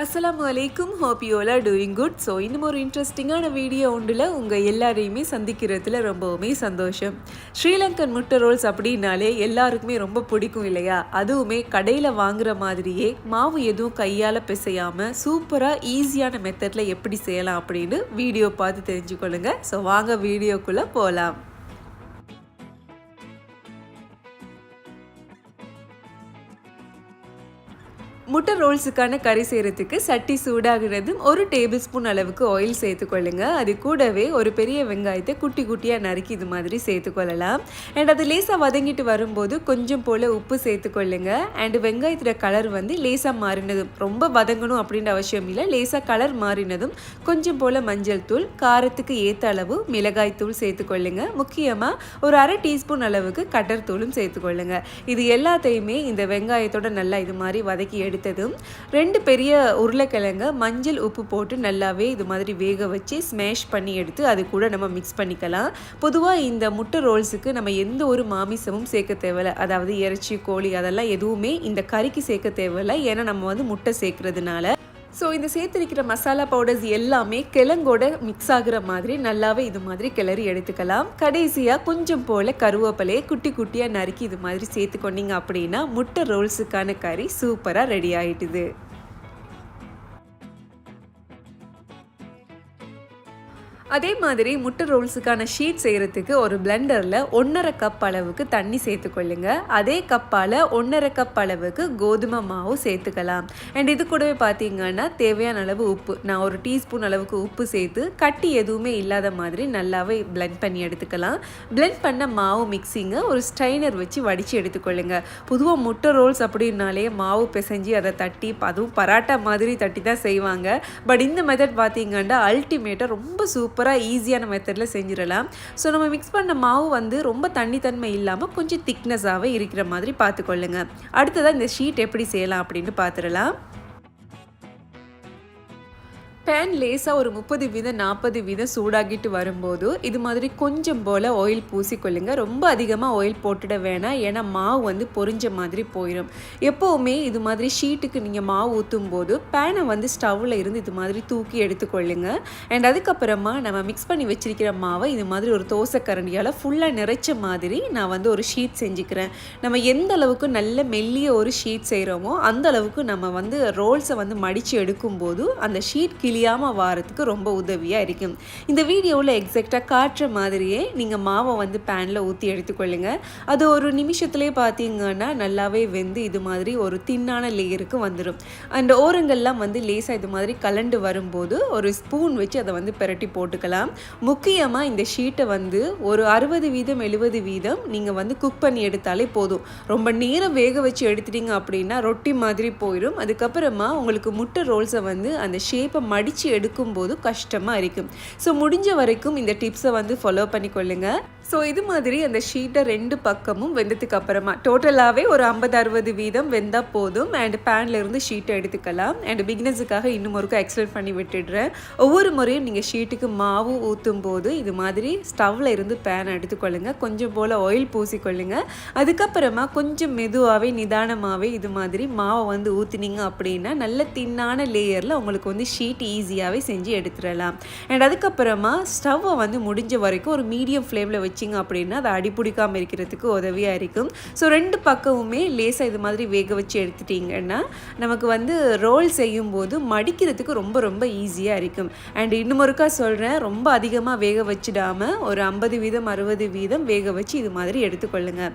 அஸ்லாம் வலைக்கும் hope you doing good so இன்னும் ஒரு இன்ட்ரெஸ்டிங்கான வீடியோ ஒன்றில் உங்கள் எல்லாரையுமே சந்திக்கிறதுல ரொம்பவுமே சந்தோஷம். ஸ்ரீலங்கன் முட்டை ரோல்ஸ் அப்படின்னாலே எல்லாருக்குமே ரொம்ப பிடிக்கும் இல்லையா? அதுவுமே கடையில் வாங்குற மாதிரியே மாவு எதுவும் கையால் பிசையாமல் சூப்பராக ஈஸியான மெத்தடில் எப்படி செய்யலாம் அப்படின்னு வீடியோ பார்த்து தெரிஞ்சுக்கொள்ளுங்க. ஸோ வாங்க வீடியோக்குள்ளே போகலாம் முட்டை ரோல்ஸுக்கான கறி செய்கிறதுக்கு சட்டி சூடாகிறதும் ஒரு டேபிள் ஸ்பூன் அளவுக்கு ஆயில் சேர்த்துக்கொள்ளுங்க அது கூடவே ஒரு பெரிய வெங்காயத்தை குட்டி குட்டியாக நறுக்கி இது மாதிரி சேர்த்துக்கொள்ளலாம் அண்ட் அது லேசாக வதங்கிட்டு வரும்போது கொஞ்சம் போல் உப்பு சேர்த்துக்கொள்ளுங்க அண்ட் வெங்காயத்தோட கலர் வந்து லேசாக மாறினதும் ரொம்ப வதங்கணும் அப்படின்ற அவசியம் இல்லை. லேசாக கலர் மாறினதும் கொஞ்சம் போல் மஞ்சள் தூள் காரத்துக்கு ஏற்ற அளவு மிளகாய் தூள் சேர்த்துக்கொள்ளுங்க முக்கியமாக ஒரு அரை டீஸ்பூன் அளவுக்கு கட்டர் தூளும் சேர்த்துக்கொள்ளுங்க இது எல்லாத்தையுமே இந்த வெங்காயத்தோட நல்லா இது மாதிரி வதக்கி எடுத்து சேர்த்ததும் ரெண்டு பெரிய உருளைக்கிழங்க மஞ்சள் உப்பு போட்டு நல்லாவே இது மாதிரி வேக வச்சு ஸ்மேஷ் பண்ணி எடுத்து அது கூட நம்ம மிக்ஸ் பண்ணிக்கலாம். பொதுவாக இந்த முட்டை ரோல்ஸுக்கு நம்ம எந்த ஒரு மாமிசமும் சேர்க்க தேவையில்ல. அதாவது இறைச்சி கோழி அதெல்லாம் எதுவுமே இந்த கறிக்கு சேர்க்க தேவையில்ல. ஏன்னா நம்ம வந்து முட்டை சேர்க்கறதுனால. ஸோ இந்த சேர்த்துருக்கிற மசாலா பவுடர்ஸ் எல்லாமே கிழங்கோட மிக்ஸ் ஆகுற மாதிரி நல்லாவே இது மாதிரி கிளறி எடுத்துக்கலாம். கடைசியாக கொஞ்சம் போல் கருவேப்பிலையை குட்டி குட்டியாக நறுக்கி இது மாதிரி சேர்த்துக்கொண்டீங்க அப்படின்னா முட்டை ரோல்ஸுக்கான கறி சூப்பராக ரெடி ஆகிட்டுது அதே மாதிரி முட்டை ரோல்ஸுக்கான ஷீட் செய்கிறதுக்கு ஒரு பிளெண்டரில் ஒன்றரை கப் அளவுக்கு தண்ணி சேர்த்துக்கொள்ளுங்க அதே கப்பால் ஒன்றரை கப் அளவுக்கு கோதுமை மாவு சேர்த்துக்கலாம். அண்ட் இது கூடவே பார்த்தீங்கன்னா தேவையான அளவு உப்பு. நான் ஒரு டீஸ்பூன் அளவுக்கு உப்பு சேர்த்து கட்டி எதுவுமே இல்லாத மாதிரி நல்லாவே பிளெண்ட் பண்ணி எடுத்துக்கலாம். பிளெண்ட் பண்ண மாவு மிக்சிங்கை ஒரு ஸ்ட்ரைனர் வச்சு வடித்து எடுத்துக்கொள்ளுங்க பொதுவாக முட்டை ரோல்ஸ் அப்படின்னாலே மாவு பிசைஞ்சு அதை தட்டி அதுவும் பராட்டா மாதிரி தட்டி தான் செய்வாங்க. பட் இந்த மெத்தட் பார்த்தீங்கன்னா அல்டிமேட்டாக ரொம்ப சூப்பர் சூப்பராக ஈஸியான மெத்தடில் செஞ்சிடலாம். ஸோ நம்ம மிக்ஸ் பண்ண மாவு வந்து ரொம்ப தண்ணித்தன்மை இல்லாமல் கொஞ்சம் திக்னஸாகவே இருக்கிற மாதிரி பார்த்துக்கொள்ளுங்க. அடுத்ததாக இந்த ஷீட் எப்படி செய்யலாம் அப்படின்னு பார்த்துடலாம். பேன் லேசாக ஒரு முப்பது வீதம் நாற்பது வீதம் சூடாகிட்டு வரும்போது இது மாதிரி கொஞ்சம் போல் ஆயில் பூசிக்கொள்ளுங்க. ரொம்ப அதிகமாக ஆயில் போட்டுட வேணாம். ஏன்னா மாவு வந்து பொரிஞ்ச மாதிரி போயிடும் எப்போவுமே இது மாதிரி ஷீட்டுக்கு நீங்கள் மாவு ஊற்றும் போது பேனை வந்து ஸ்டவ்வில் இருந்து இது மாதிரி தூக்கி எடுத்துக்கொள்ளுங்க. அண்ட் அதுக்கப்புறமா நம்ம மிக்ஸ் பண்ணி வச்சிருக்கிற மாவை இது மாதிரி ஒரு தோசை கரண்டியால் ஃபுல்லாக நிறைச்ச மாதிரி நான் வந்து ஒரு ஷீட் செஞ்சுக்கிறேன். நம்ம எந்த அளவுக்கு நல்ல மெல்லிய ஒரு ஷீட் செய்கிறோமோ அந்த அளவுக்கு நம்ம வந்து ரோல்ஸை வந்து மடித்து எடுக்கும்போது அந்த ஷீட் கிளியாமல் வாரத்துக்கு ரொம்ப உதவியாக இருக்கும். இந்த வீடியோவில் எக்ஸாக்டாக காட்டுற மாதிரியே நீங்கள் மாவை வந்து பேனில் ஊற்றி எடுத்துக்கொள்ளுங்க அது ஒரு நிமிஷத்துலேயே பார்த்தீங்கன்னா நல்லாவே வெந்து இது மாதிரி ஒரு தின்னான லேயருக்கு வந்துடும் அந்த ஓரங்கள்லாம் வந்து லேசாக இது மாதிரி கலண்டு வரும்போது ஒரு ஸ்பூன் வச்சு அதை வந்து பிரட்டி போட்டுக்கலாம். முக்கியமாக இந்த ஷீட்டை வந்து ஒரு அறுபது வீதம் எழுபது வீதம் நீங்கள் வந்து குக் பண்ணி எடுத்தாலே போதும். ரொம்ப நேரம் வேக வச்சு எடுத்துட்டீங்க அப்படின்னா ரொட்டி மாதிரி போயிடும் அதுக்கப்புறமா உங்களுக்கு முட்டை ரோல்ஸை வந்து அந்த ஷேப்பை மடித்து எடுக்கும்போது கஷ்டமாக இருக்கும். ஸோ முடிஞ்ச வரைக்கும் இந்த டிப்ஸை வந்து ஃபாலோ பண்ணிக்கொள்ளுங்க. ஸோ இது மாதிரி அந்த ஷீட்டை ரெண்டு பக்கமும் வெந்ததுக்கு அப்புறமா டோட்டலாகவே ஒரு ஐம்பது அறுபது வீதம் வெந்தால் போதும். அண்ட் பேனில் இருந்து ஷீட்டை எடுத்துக்கலாம். அண்ட் பிகினர்ஸுக்காக இன்னும் ஒருக்கா எக்ஸ்பிளைன் பண்ணி விட்டுடுறேன். ஒவ்வொரு முறையும் நீங்கள் ஷீட்டுக்கு மாவு ஊற்றும் போது இது மாதிரி ஸ்டவ்வில் இருந்து பேனை எடுத்துக்கொள்ளுங்க. கொஞ்சம் போல் ஆயில் பூசிக்கொள்ளுங்க. அதுக்கப்புறமா கொஞ்சம் மெதுவாகவே நிதானமாகவே இது மாதிரி மாவை வந்து ஊற்றினீங்க அப்படின்னா நல்ல தின்னான லேயரில் உங்களுக்கு வந்து ஷீட் ஈஸியாகவே செஞ்சு எடுத்துடலாம். அண்ட் அதுக்கப்புறமா ஸ்டவ்வை வந்து முடிஞ்ச வரைக்கும் ஒரு மீடியம் ஃப்ளேமில் வச்சிங்க அப்படின்னா அது அடிப்பிடிக்காமல் இருக்கிறதுக்கு உதவியாக இருக்கும். ஸோ ரெண்டு பக்கமுமே லேசாக இது மாதிரி வேக வச்சு எடுத்துட்டிங்கன்னா நமக்கு வந்து ரோல் செய்யும் போது மடிக்கிறதுக்கு ரொம்ப ரொம்ப ஈஸியாக இருக்கும். அண்ட் இன்னும் ஒருக்கா சொல்கிறேன் ரொம்ப அதிகமாக வேக வச்சிடாமல் ஒரு ஐம்பது வீதம் அறுபது வீதம் வேக வச்சு இது மாதிரி எடுத்துக்கொள்ளுங்கள்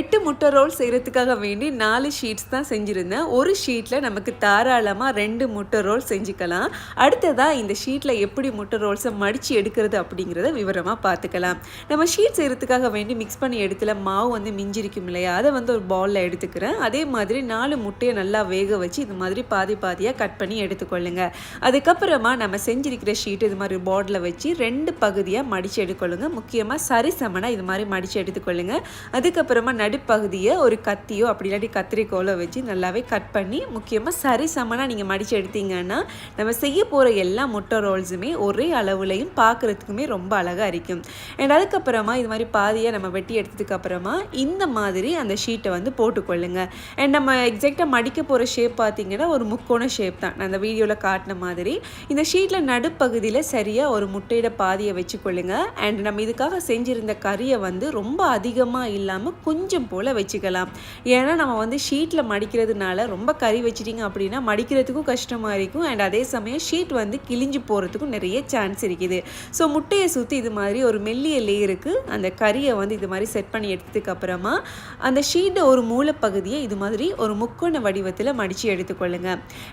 எட்டு முட்டை ரோல் செய்கிறதுக்காக வேண்டி நாலு ஷீட்ஸ் தான் செஞ்சுருந்தேன். ஒரு ஷீட்டில் நமக்கு தாராளமாக ரெண்டு முட்டை ரோல் செஞ்சுக்கலாம். அடுத்ததாக இந்த ஷீட்டில் எப்படி முட்டை ரோல்ஸை மடித்து எடுக்கிறது அப்படிங்கிறத விவரமாக பார்த்துக்கலாம் நம்ம ஷீட் செய்கிறதுக்காக வேண்டி மிக்ஸ் பண்ணி எடுத்துல மாவு வந்து மிஞ்சிருக்கும் இல்லையா? அதை வந்து ஒரு பவுலில் எடுத்துக்கிறேன். அதே மாதிரி நாலு முட்டையை நல்லா வேக வச்சு இது மாதிரி பாதி பாதியாக கட் பண்ணி எடுத்துக்கொள்ளுங்க. அதுக்கப்புறமா நம்ம செஞ்சிருக்கிற ஷீட் இது மாதிரி போர்டில் வச்சு ரெண்டு பகுதியாக மடித்து எடுத்துக்கொள்ளுங்க முக்கியமாக சரிசமனாக இது மாதிரி மடித்து எடுத்துக்கொள்ளுங்க. அதுக்கப்புறமா நடுப்பகுதியை ஒரு கத்தியோ அப்படி இல்லாட்டி கத்திரிக்கோலோ வச்சு நல்லாவே கட் பண்ணி முக்கியமாக சரி சமனாக நீங்கள் மடித்து எடுத்தீங்கன்னா நம்ம செய்ய போகிற எல்லா முட்டை ரோல்ஸுமே ஒரே அளவுலையும் பார்க்குறதுக்குமே ரொம்ப அழகாக இருக்கும் அண்ட் அதுக்கப்புறமா இது மாதிரி பாதியாக நம்ம வெட்டி எடுத்ததுக்கு அப்புறமா இந்த மாதிரி அந்த ஷீட்டை வந்து போட்டுக்கொள்ளுங்க. அண்ட் நம்ம எக்ஸாக்டாக மடிக்க போகிற ஷேப் பார்த்தீங்கன்னா ஒரு முக்கோண ஷேப் தான். நான் அந்த வீடியோவில் காட்டின மாதிரி. இந்த ஷீட்டில் நடுப்பகுதியில் சரியாக ஒரு முட்டையிட பாதியை வச்சுக்கொள்ளுங்க. அண்ட் நம்ம இதுக்காக செஞ்சுருந்த கறியை வந்து ரொம்ப அதிகமாக இல்லாமல் கொஞ்சம் போல் வச்சுக்கலாம். ஏன்னா நம்ம வந்து ஷீட்டில் மடிக்கிறதுனால ரொம்ப கறி வச்சிட்டிங்க அப்படின்னா மடிக்கிறதுக்கும் கஷ்டமாக இருக்கும். அண்ட் அதே சமயம் ஷீட் வந்து கிழிஞ்சு போகிறதுக்கும் நிறைய சான்ஸ் இருக்குது. ஸோ முட்டையை சுற்றி இது மாதிரி ஒரு மெல்லிய லேயருக்கு அந்த கறியை வந்து இது மாதிரி செட் பண்ணி எடுத்ததுக்கு அப்புறமா அந்த ஷீட்டை ஒரு மூலப்பகுதியை இது மாதிரி ஒரு முக்கோண வடிவத்தில் மடித்து எடுத்துக்கொள்ளுங்க.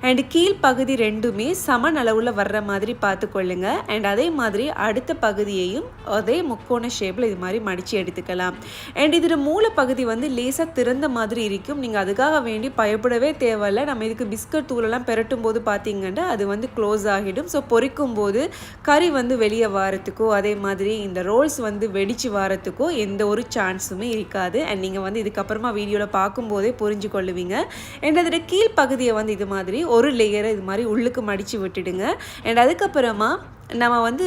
அண்ட் கீழ் பகுதி ரெண்டுமே சம அளவில் வர்ற மாதிரி பார்த்துக்கொள்ளுங்க. அண்ட் அதே மாதிரி அடுத்த பகுதியையும் அதே முக்கோண ஷேப்பில் இது மாதிரி மடித்து எடுத்துக்கலாம். அண்ட் இதில் மூலப்பகுதி வந்து லேசாக திறந்த மாதிரி இருக்கும். நீங்கள் அதுக்காக வேண்டி பயப்படவே தேவையில்லை. நம்ம இதுக்கு பிஸ்கட் தூளெல்லாம் பெரட்டும் போது பார்த்தீங்கன்னா அது வந்து க்ளோஸ் ஆகிடும். ஸோ பொரிக்கும் போது கறி வந்து வெளியே வாரத்துக்கோ அதே மாதிரி இந்த ரோல்ஸ் வந்து வெடித்து வாரத்துக்கோ எந்த ஒரு சான்ஸுமே இருக்காது. அண்ட் நீங்கள் வந்து இதுக்கப்புறமா வீடியோவில் பார்க்கும்போதே புரிஞ்சு கொள்ளுவீங்க. அண்ட் அதோட கீழ் பகுதியை வந்து இது மாதிரி ஒரு லேயரை இது மாதிரி உள்ளுக்கு மடித்து விட்டுடுங்க. அண்ட் அதுக்கப்புறமா நம்ம வந்து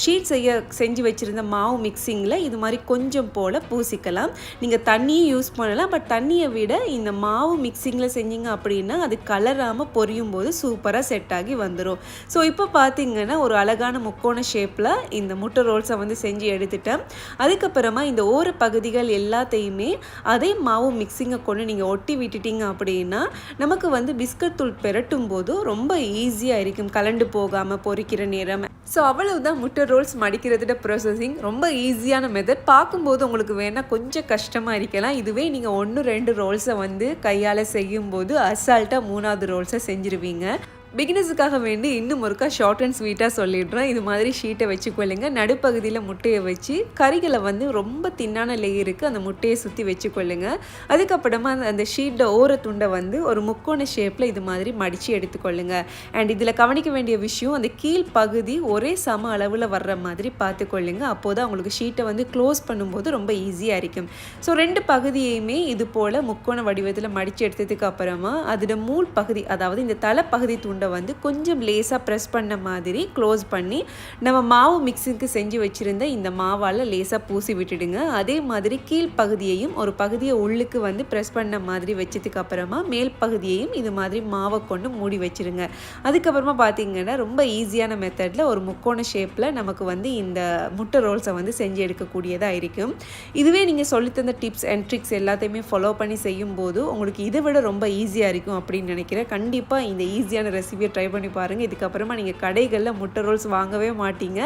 ஷீட் செய்ய செஞ்சு வச்சுருந்த மாவு மிக்சிங்கில் இது மாதிரி கொஞ்சம் போல் பூசிக்கலாம். நீங்கள் தண்ணியும் யூஸ் பண்ணலாம். பட் தண்ணியை விட இந்த மாவு மிக்சிங்கில் செஞ்சீங்க அப்படின்னா அது கலராமல் பொரியும் போது சூப்பராக செட் ஆகி வந்துடும் ஸோ இப்போ பார்த்தீங்கன்னா ஒரு அழகான முக்கோண ஷேப்பில் இந்த முட்டை ரோல்ஸை வந்து செஞ்சு எடுத்துட்டேன். அதுக்கப்புறமா இந்த ஓர பகுதிகள் எல்லாத்தையுமே அதே மாவு மிக்சிங்கை கொண்டு நீங்கள் ஒட்டி விட்டுட்டீங்க அப்படின்னா நமக்கு வந்து பிஸ்கட் தூள் பெரட்டும் போது ரொம்ப ஈஸியாக இருக்கும். கலண்டு போகாமல் பொறிக்கிற நேரம் ஸோ அவ்வளவுதான் முட்டை ரோல்ஸ் மடிக்கிறதுட ப்ராசஸிங் ரொம்ப ஈஸியான மெத்தட் பார்க்கும்போது உங்களுக்கு வேணால் கொஞ்சம் கஷ்டமாக இருக்கலாம். இதுவே நீங்கள் ஒன்று ரெண்டு ரோல்ஸை வந்து கையால் செய்யும்போது அசால்ட்டாக மூணாவது ரோல்ஸை செஞ்சுருவீங்க. பிகினர்ஸுக்காக வேண்டி இன்னும் ஒருக்கா ஷார்ட் அண்ட் ஸ்வீட்டாக சொல்லிடுறேன். இது மாதிரி ஷீட்டை வச்சுக்கொள்ளுங்க. நடுப்பகுதியில் முட்டையை வச்சு கறிகளை வந்து ரொம்ப தின்னான லேயருக்கு அந்த முட்டையை சுற்றி வச்சுக்கொள்ளுங்க. அதுக்கப்புறமா அந்த அந்த ஷீட்டை ஓர துண்டை வந்து ஒரு முக்கோண ஷேப்பில் இது மாதிரி மடித்து எடுத்துக்கொள்ளுங்க. அண்ட் இதில் கவனிக்க வேண்டிய விஷயம் அந்த கீழ் பகுதி ஒரே சம அளவில் வர்ற மாதிரி பார்த்துக்கொள்ளுங்க. அப்போது உங்களுக்கு ஷீட்டை வந்து க்ளோஸ் பண்ணும்போது ரொம்ப ஈஸியாக இருக்கும். ஸோ ரெண்டு பகுதியையுமே இது போல் முக்கோண வடிவத்தில் மடித்து எடுத்ததுக்கு அப்புறமா அதோட மூல் பகுதி அதாவது இந்த தலைப்பகுதி துண்டு துண்டை வந்து கொஞ்சம் லேசாக ப்ரெஸ் பண்ண மாதிரி க்ளோஸ் பண்ணி நம்ம மாவு மிக்சிங்க்கு செஞ்சு வச்சுருந்த இந்த மாவால் லேசாக பூசி விட்டுடுங்க. அதே மாதிரி கீழ் பகுதியையும் ஒரு பகுதியை உள்ளுக்கு வந்து ப்ரெஸ் பண்ண மாதிரி வச்சதுக்கு அப்புறமா மேல் பகுதியையும் இது மாதிரி மாவை கொண்டு மூடி வச்சுருங்க. அதுக்கப்புறமா பார்த்தீங்கன்னா ரொம்ப ஈஸியான மெத்தடில் ஒரு முக்கோண ஷேப்பில் நமக்கு வந்து இந்த முட்டை ரோல்ஸை வந்து செஞ்சு எடுக்கக்கூடியதாக இருக்கும். இதுவே நீங்கள் சொல்லித்தந்த டிப்ஸ் அண்ட் ட்ரிக்ஸ் எல்லாத்தையுமே ஃபாலோ பண்ணி செய்யும்போது உங்களுக்கு இதை விட ரொம்ப ஈஸியாக இருக்கும் அப்படின்னு நினைக்கிறேன். கண்டிப்பாக இந்த ஈஸியான ரெசிபி ரெசிபியை ட்ரை பண்ணி பாருங்கள் இதுக்கப்புறமா நீங்கள் கடைகளில் முட்டை ரோல்ஸ் வாங்கவே மாட்டீங்க.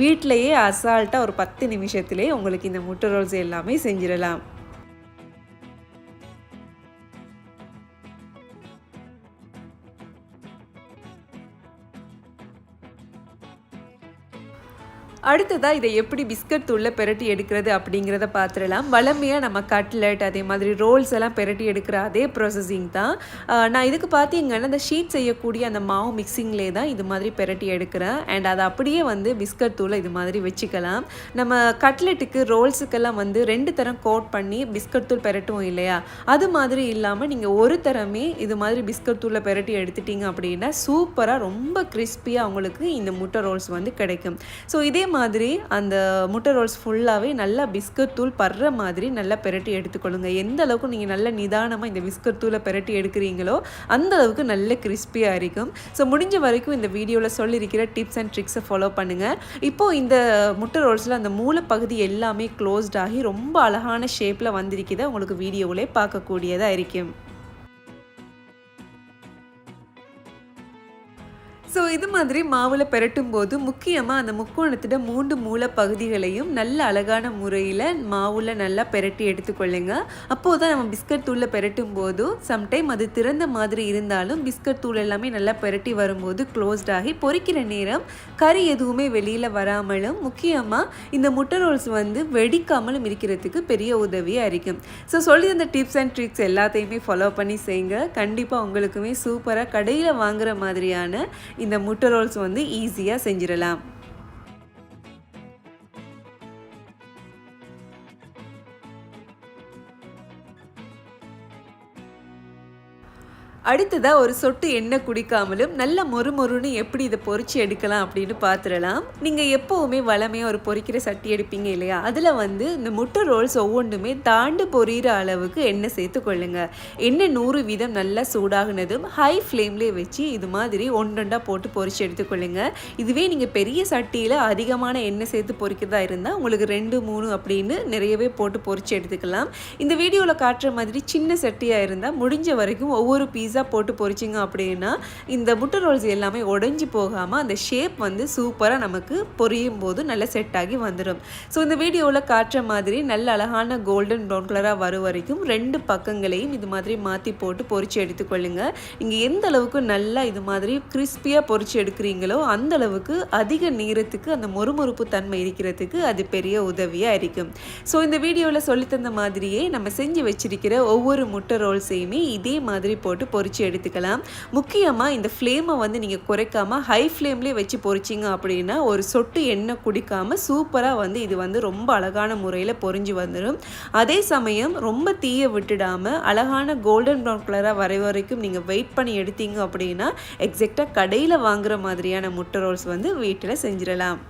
வீட்டிலையே அசால்ட்டாக ஒரு பத்து நிமிஷத்துலேயே உங்களுக்கு இந்த முட்டை ரோல்ஸ் எல்லாமே செஞ்சிடலாம். அடுத்ததாக இதை எப்படி பிஸ்கட் தூளில் பெரட்டி எடுக்கிறது அப்படிங்கிறத பார்த்துடலாம் வளமையாக நம்ம கட்லெட் அதே மாதிரி ரோல்ஸ் எல்லாம் பெரட்டி எடுக்கிற அதே ப்ராசஸிங் தான். நான் இதுக்கு பார்த்தீங்கன்னா அந்த ஷீட் செய்யக்கூடிய அந்த மாவு மிக்சிங்லே தான் இது மாதிரி பெரட்டி எடுக்கிறேன். அண்ட் அதை அப்படியே வந்து பிஸ்கட் தூளை இது மாதிரி வச்சுக்கலாம். நம்ம கட்லெட்டுக்கு ரோல்ஸுக்கெல்லாம் வந்து ரெண்டு தரம் கோட் பண்ணி பிஸ்கட் தூள் பெரட்டுவோம் இல்லையா? அது மாதிரி இல்லாமல் நீங்கள் ஒரு தரமே இது மாதிரி பிஸ்கட் தூளை பெரட்டி எடுத்துட்டீங்க அப்படின்னா சூப்பராக ரொம்ப கிறிஸ்பியாக உங்களுக்கு இந்த முட்டை ரோல்ஸ் வந்து கிடைக்கும். ஸோ இதே மாதிரி அந்த முட்டை ரோல்ஸ் ஃபுல்லாகவே நல்லா பிஸ்கட் தூள் படுற மாதிரி நல்லா பெரட்டி எடுத்துக்கொள்ளுங்க. எந்த அளவுக்கு நீங்கள் நல்ல நிதானமாக இந்த பிஸ்கட் தூளை பெரட்டி எடுக்கிறீங்களோ அந்த அளவுக்கு நல்ல கிறிஸ்பியாக இருக்கும் ஸோ முடிஞ்ச வரைக்கும் இந்த வீடியோவில் சொல்லியிருக்கிற டிப்ஸ் அண்ட் ட்ரிக்ஸை ஃபாலோ பண்ணுங்கள் இப்போது இந்த முட்டை ரோல்ஸில் அந்த மூலப்பகுதி எல்லாமே க்ளோஸ்ட் ஆகி ரொம்ப அழகான ஷேப்பில் வந்திருக்கிறத உங்களுக்கு வீடியோவிலே பார்க்கக்கூடியதாக இருக்கும். இது மாதிரி மாவில் பெரட்டும் போது முக்கியமாக அந்த முக்கோணத்திட மூன்று மூல பகுதிகளையும் நல்ல அழகான முறையில் மாவில் நல்லா பெரட்டி எடுத்துக்கொள்ளுங்க. அப்போது தான் நம்ம பிஸ்கட் தூளில் பெரட்டும் போது சம்டைம் அது திறந்த மாதிரி இருந்தாலும் பிஸ்கட் தூள் எல்லாமே நல்லா பெரட்டி வரும்போது க்ளோஸ்ட் ஆகி பொறிக்கிற நேரம் கறி எதுவுமே வெளியில் வராமலும் முக்கியமாக இந்த முட்டை ரோல்ஸ் வந்து வெடிக்காமலும் இருக்கிறதுக்கு பெரிய உதவியாக இருக்கும். ஸோ சொல்லி அந்த டிப்ஸ் அண்ட் ட்ரிக்ஸ் எல்லாத்தையுமே ஃபாலோ பண்ணி செய்யுங்க. கண்டிப்பாக உங்களுக்குமே சூப்பராக கடையில் வாங்குற மாதிரியான இந்த முட்டை ரோல்ஸ் வந்து ஈஸியாக செஞ்சிடலாம். அடுத்ததாக ஒரு சொட்டு எண்ணெய் குடிக்காமலும் நல்ல மொறு மொறுன்னு எப்படி இதை பொறிச்சு எடுக்கலாம் அப்படின்னு பார்த்துடலாம் நீங்கள் எப்போவுமே வளமையாக ஒரு பொறிக்கிற சட்டி எடுப்பீங்க இல்லையா? அதில் வந்து இந்த முட்டை ரோல்ஸ் ஒவ்வொன்றுமே தாண்டு பொரியிற அளவுக்கு எண்ணெய் சேர்த்து கொள்ளுங்க. எண்ணெய் நூறு வீதம் நல்லா சூடாகினதும் ஹை ஃப்ளேம்லேயே வச்சு இது மாதிரி ஒன்றொண்டா போட்டு பொறிச்சு எடுத்துக்கொள்ளுங்க. இதுவே நீங்கள் பெரிய சட்டியில் அதிகமான எண்ணெய் சேர்த்து பொறிக்கிறதா இருந்தால் உங்களுக்கு ரெண்டு மூணு அப்படின்னு நிறையவே போட்டு பொறிச்சு எடுத்துக்கலாம். இந்த வீடியோவில் காட்டுற மாதிரி சின்ன சட்டியாக இருந்தால் முடிஞ்ச வரைக்கும் ஒவ்வொரு பீஸ் பீஸாக போட்டு பொரிச்சிங்க அப்படின்னா இந்த முட்டை ரோல்ஸ் எல்லாமே உடஞ்சி போகாமல் அந்த ஷேப் வந்து சூப்பராக நமக்கு பொரியும் போது நல்லா செட் ஆகி வந்துடும் ஸோ இந்த வீடியோவில் காட்டுற மாதிரி நல்ல அழகான கோல்டன் ப்ரௌன் கலராக வர வரைக்கும் ரெண்டு பக்கங்களையும் இது மாதிரி மாற்றி போட்டு பொரிச்சு எடுத்துக்கொள்ளுங்க. இங்கே எந்த அளவுக்கு நல்லா இது மாதிரி கிறிஸ்பியாக பொரிச்சு எடுக்கிறீங்களோ அந்த அளவுக்கு அதிக நேரத்துக்கு அந்த மொறுமொறுப்பு தன்மை இருக்கிறதுக்கு அது பெரிய உதவியாக இருக்கும். ஸோ இந்த வீடியோவில் சொல்லித்தந்த மாதிரியே நம்ம செஞ்சு வச்சிருக்கிற ஒவ்வொரு முட்டை ரோல்ஸையுமே இதே மாதிரி போட்டு பொறிச்சு எடுத்துக்கலாம். முக்கியமாக இந்த ஃப்ளேமை வந்து நீங்கள் குறைக்காமல் ஹை ஃப்ளேம்லேயே வச்சு பொறிச்சிங்க அப்படின்னா ஒரு சொட்டு எண்ணெய் குடிக்காமல் சூப்பராக வந்து இது வந்து ரொம்ப அழகான முறையில் பொரிஞ்சு வந்துடும் அதே சமயம் ரொம்ப தீயை விட்டுடாமல் அழகான கோல்டன் ப்ரௌன் கலராக வரை வரைக்கும் நீங்கள் வெயிட் பண்ணி எடுத்தீங்க அப்படின்னா எக்ஸாக்டாக கடையில் வாங்குற மாதிரியான முட்டை ரோல்ஸ் வந்து வீட்டில் செஞ்சிடலாம்.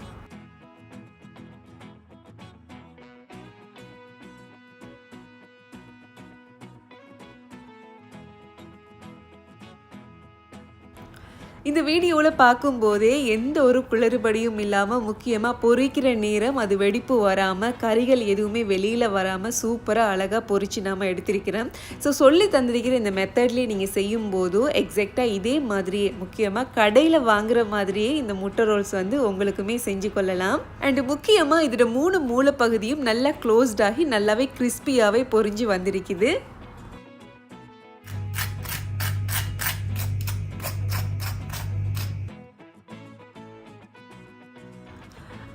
இந்த வீடியோவில் பார்க்கும்போதே எந்த ஒரு குளறுபடியும் இல்லாமல் முக்கியமாக பொறிக்கிற நேரம் அது வெடிப்பு வராமல் கறிகள் எதுவுமே வெளியில் வராமல் சூப்பராக அழகாக பொறிச்சு நாம் எடுத்திருக்கிறோம். ஸோ சொல்லி தந்திருக்கிற இந்த மெத்தட்லேயே நீங்கள் செய்யும் போதும் எக்ஸாக்டாக இதே மாதிரியே முக்கியமாக கடையில் வாங்குற மாதிரியே இந்த முட்டை ரோல்ஸ் வந்து உங்களுக்குமே செஞ்சு கொள்ளலாம். அண்டு முக்கியமாக இதோட மூணு மூலப்பகுதியும் நல்லா க்ளோஸ்டாகி நல்லாவே கிறிஸ்பியாகவே பொரிஞ்சு வந்திருக்குது.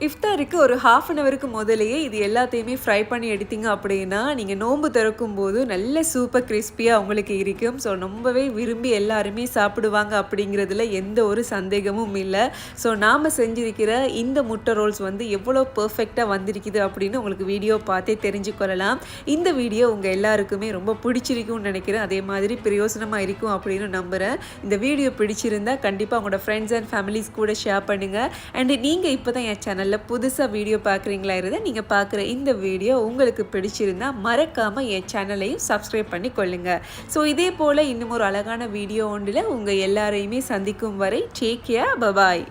இஃப்தாருக்கு ஒரு ஹாஃப் அன் ஹவருக்கு முதலேயே இது எல்லாத்தையுமே ஃப்ரை பண்ணி எடுத்தீங்க அப்படின்னா நீங்கள் நோன்பு திறக்கும் போது நல்ல சூப்பர் கிறிஸ்பியாக உங்களுக்கு இருக்கும். ஸோ ரொம்பவே விரும்பி எல்லாருமே சாப்பிடுவாங்க அப்படிங்கிறதுல எந்த ஒரு சந்தேகமும் இல்லை. ஸோ நாம் செஞ்சிருக்கிற இந்த முட்டை ரோல்ஸ் வந்து எவ்வளோ பர்ஃபெக்டாக வந்திருக்குது அப்படின்னு உங்களுக்கு வீடியோ பார்த்தே தெரிஞ்சுக்கொள்ளலாம். இந்த வீடியோ உங்கள் எல்லாருக்குமே ரொம்ப பிடிச்சிருக்கும்னு நினைக்கிறேன். அதே மாதிரி பிரயோசனமாக இருக்கும் அப்படின்னு நம்புகிறேன் இந்த வீடியோ பிடிச்சிருந்தா கண்டிப்பாக உங்களோட ஃப்ரெண்ட்ஸ் அண்ட் ஃபேமிலிஸ் கூட ஷேர் பண்ணுங்கள் அண்ட் நீங்கள் இப்போ தான் என் சேனலில் சேனலில் புதுசாக வீடியோ பார்க்குறீங்களா இருந்தால் நீங்கள் பார்க்குற இந்த வீடியோ உங்களுக்கு பிடிச்சிருந்தா மறக்காமல் என் சேனலையும் சப்ஸ்கிரைப் பண்ணி கொள்ளுங்கள் ஸோ இதே போல் இன்னும் ஒரு அழகான வீடியோ ஒன்றில் உங்கள் எல்லாரையுமே சந்திக்கும் வரை டேக் கேர் பபாய்